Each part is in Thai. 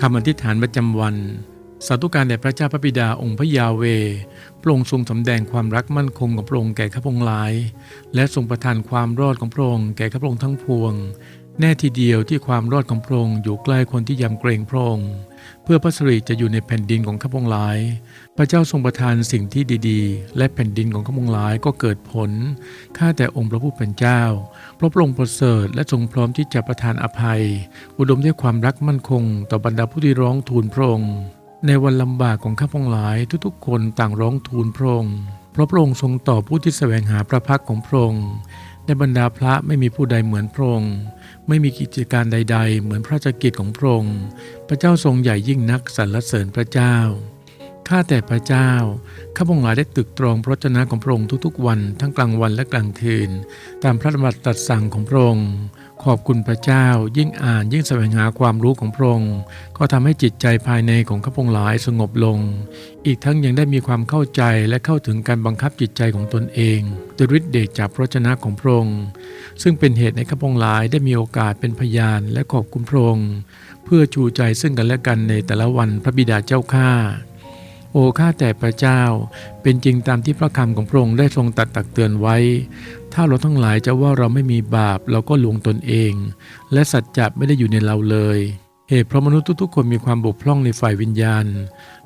คำอธิษฐานประจำวัน สาธุการแด่พระเจ้าพระบิดาองค์พระยาเวพระองค์ทรงสำแดงความรักมั่นคงของพระองค์แก่ข้าพงหลาย และทรงประทานความรอดของพระองค์แก่ข้าพงทั้งพวง แน่ทีเดียวที่ความรอดของพระองค์อยู่ใกล้คนที่ยำเกรงพระองค์เพื่อพระสิริจะอยู่ในแผ่นดินของข้าพงหลาย พระเจ้าทรงประทานสิ่งที่ดีๆ และแผ่นดินของข้าพงหลายก็เกิดผล ข้าแต่องค์พระผู้เป็นเจ้า พระพระองค์ประเสริฐและทรงพร้อมที่จะประทานอภัย อุดมด้วยความรักมั่นคง ต่อบรรดาผู้ที่ร้องทูลพระองค์ ในวันลำบากของข้าพงหลายทุกๆ คนต่างร้องทูลพระองค์ เพราะพระองค์ทรงตอบผู้ที่แสวงหาพระพักของพระองค์ ในบรรดาพระไม่มีผู้ใดเหมือนพระองค์ ไม่มีกิจการใด ๆ เหมือนพระราชกิจของพระองค์ พระเจ้าทรงใหญ่ยิ่งนักสรรเสริญพระเจ้า ข้าแต่พระเจ้า ข้าพงหลายได้ตึกตรองพระชนะของพระองค์ทุกๆวันทั้งกลางวันและกลางคืน ตามพระดำรัสตรัสสั่งของพระองค์ ขอบคุณพระเจ้ายิ่งอ่านยิ่งแสวงหาความรู้ของพระองค์ก็ทำให้จิตใจภายในของข้าพงหลายสงบลง อีกทั้งยังได้มีความเข้าใจและเข้าถึงการบังคับจิตใจของตนเองด้วยฤทธิเดชจากพระชนะของพระองค์ซึ่งเป็นเหตุในข้าพงหลายได้มีโอกาสเป็นพยานและขอบคุณพระองค์เพื่อชูใจซึ่งกันและกันในแต่ละวันพระบิดาเจ้าข้าโอข้าแต่พระเจ้า เป็นจริงตามที่พระคำของพระองค์ได้ทรงตัดตักเตือนไว้ ถ้าเราทั้งหลายจะว่าเราไม่มีบาปเราก็ลวงตนเอง และสัจจะไม่ได้อยู่ในเราเลย เหตุเพราะมนุษย์ทุกๆ คนมีความบกพร่องในฝ่ายวิญญาณ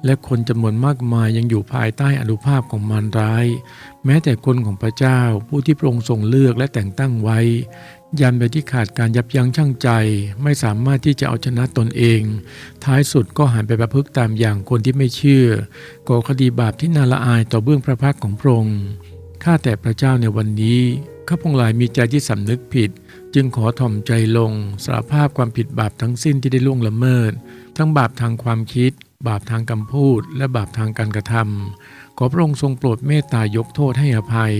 และคนจำนวนมากมายยังอยู่ภายใต้อนุภาพของมารร้าย แม้แต่คนของพระเจ้าผู้ที่พระองค์ทรงเลือกและแต่งตั้งไว้ ยันไปที่ขาดการยับยั้งชั่งใจ ไม่สามารถที่จะเอาชนะตนเอง ท้ายสุดก็หันไปประพฤติตามอย่างคนที่ไม่เชื่อก่อคดีบาปที่น่าละอายต่อเบื้องพระพักของพระองค์ ข้าแต่พระเจ้าในวันนี้ข้าพงหลายมีใจที่สำนึกผิด จึงขอถ่อมใจลงสารภาพความผิดบาปทั้งสิ้นที่ได้ล่วงละเมิด ทั้งบาปทางความคิด บาปทางคำพูด และบาปทางการกระทำขอพระองค์ทรงโปรดเมตตายกโทษให้อภัย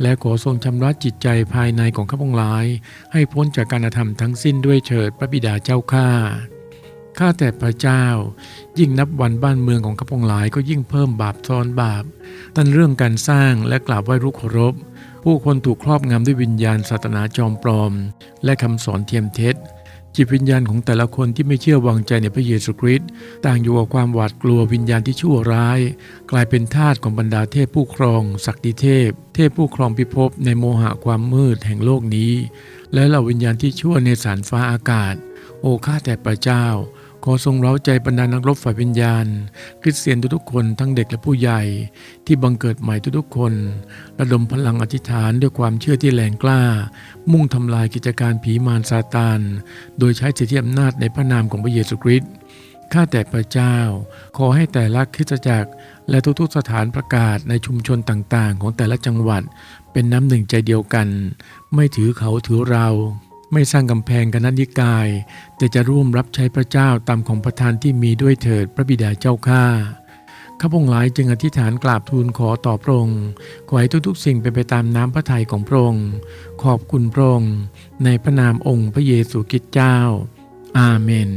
และขอทรงชำระจิตใจภายในของข้าพงหลาย ให้พ้นจากการกระทำทั้งสิ้นด้วยเถิดพระบิดาเจ้าข้า ข้าแต่พระเจ้า ยิ่งนับวันบ้านเมืองของข้าพงหลายก็ยิ่งเพิ่มบาปซ้อนบาปตั้งเรื่องการสร้างและกราบไหว้รูปเคารพ ผู้คนถูกครอบงำด้วยวิญญาณศาสนาจอมปลอม และคำสอนเทียมเท็จ จิตวิญญาณของแต่ละคนที่ไม่เชื่อวางใจในพระเยซูคริสต์ต่างอยู่กับความหวาดกลัววิญญาณที่ชั่วร้าย กลายเป็นทาสของบรรดาเทพผู้ครอง ศักดิเทพ เทพผู้ครองพิภพในโมหะความมืดแห่งโลกนี้ และเหล่าวิญญาณที่ชั่วในสารฟ้าอากาศ โอ้ข้าแต่พระเจ้า ขอทรงเร้าใจบรรดานักรบฝ่ายวิญญาณ คริสเตียนทุกๆคนทั้งเด็กและผู้ใหญ่ ที่บังเกิดใหม่ทุกๆคน ระดมพลังอธิษฐานด้วยความเชื่อที่แรงกล้า มุ่งทำลายกิจการผีมารซาตาน โดยใช้สิทธิอำนาจในพระนามของพระเยซูคริสต์ข้าแต่พระเจ้า ขอให้แต่ละคริสตจักร และทุกๆสถานประกาศในชุมชนต่างๆ ของแต่ละจังหวัด เป็นน้ำหนึ่งใจเดียวกัน ไม่ถือเขาถือเรา ไม่สร้างกำแพงกันนิกาย แต่จะร่วมรับใช้พระเจ้าตามของประทานที่มีด้วยเถิดพระบิดาเจ้าข้าข้าพงหลายจึงอธิษฐานกราบทูลขอต่อพระองค์ขอให้ทุกๆ สิ่งเป็นไปตามน้ำพระทัยของพระองค์ขอบคุณพระองค์ในพระนามองค์พระเยซูคริสต์เจ้า อาเมน